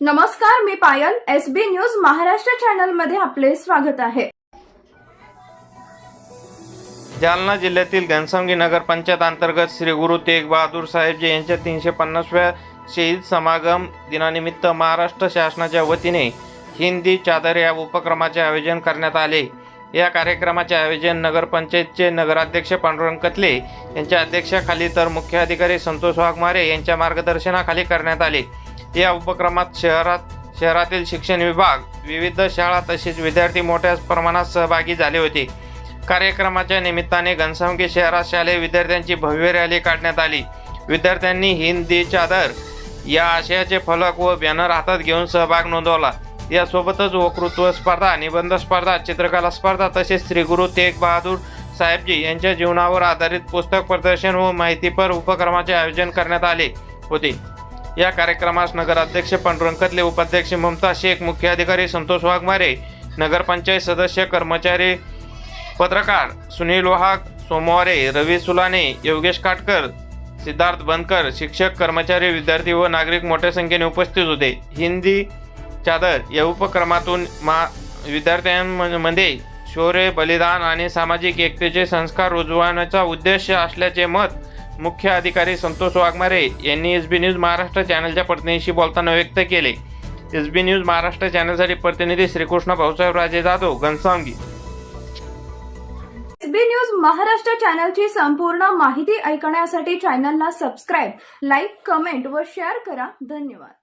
नमस्कार मी Payal S B news Maharashtra चॅनलमध्ये आपले स्वागत आहे. जालना जिल्ह्यातील गॅनसंगी नगर पंचायत अंतर्गत श्री गुरु तेग बहादूर साहेबजी यांच्या तीनशे पन्नासव्या शहीद समागम दिनानिमित्त महाराष्ट्र शासनाच्या वतीने हिंदी चादर या उपक्रमाचे आयोजन करण्यात आले. या कार्यक्रमाचे आयोजन नगरपंचायतचे नगराध्यक्ष पांडुरंग कतले यांच्या अध्यक्षाखाली तर मुख्य अधिकारी संतोष वाघमारे यांच्या मार्गदर्शनाखाली करण्यात आले. या उपक्रमात शहरात शहरातील शिक्षण विभाग विविध शाळा तसेच विद्यार्थी मोठ्या प्रमाणात सहभागी झाले होते. कार्यक्रमाच्या निमित्ताने घनसावंगी शहरात शालेय विद्यार्थ्यांची भव्य रॅली काढण्यात आली. विद्यार्थ्यांनी हिंदी चादर या आशयाचे फलक व बॅनर हातात घेऊन सहभाग नोंदवला. यासोबतच वक्तृत्व स्पर्धा निबंध स्पर्धा चित्रकला स्पर्धा तसेच श्री गुरु तेग बहादूर साहेबजी यांच्या जीवनावर आधारित पुस्तक प्रदर्शन व माहितीपर उपक्रमाचे आयोजन करण्यात आले होते. या कार्यक्रमास नगराध्यक्ष पांडुरंग कदले उपाध्यक्ष ममता शेख मुख्य अधिकारी संतोष वाघमारे नगरपंचायत सदस्य कर्मचारी पत्रकार सुनील वाहक सोमवारे रवी सुलाने योगेश काटकर सिद्धार्थ बनकर शिक्षक कर्मचारी विद्यार्थी व नागरिक मोठ्या संख्येने उपस्थित होते. हिंदी चादर या उपक्रमातून मा विद्यार्थ्यांमध्ये शौर्य बलिदान आणि सामाजिक एकतेचे संस्कार रुजवण्याचा उद्देश असल्याचे मत मुख्य अधिकारी संतोष वाघमारे यांनी एस बी न्यूज महाराष्ट्र चॅनलच्या प्रतिनिधीशी बोलताना व्यक्त केले. एस बी न्यूज महाराष्ट्र चॅनलसाठी प्रतिनिधी Shrikrishna Bhausaheb Raje Jadhav Ghansawangi. S B news Maharashtra चॅनलची संपूर्ण माहिती ऐकण्यासाठी चॅनलला सबस्क्राईब लाईक कमेंट व शेअर करा. धन्यवाद.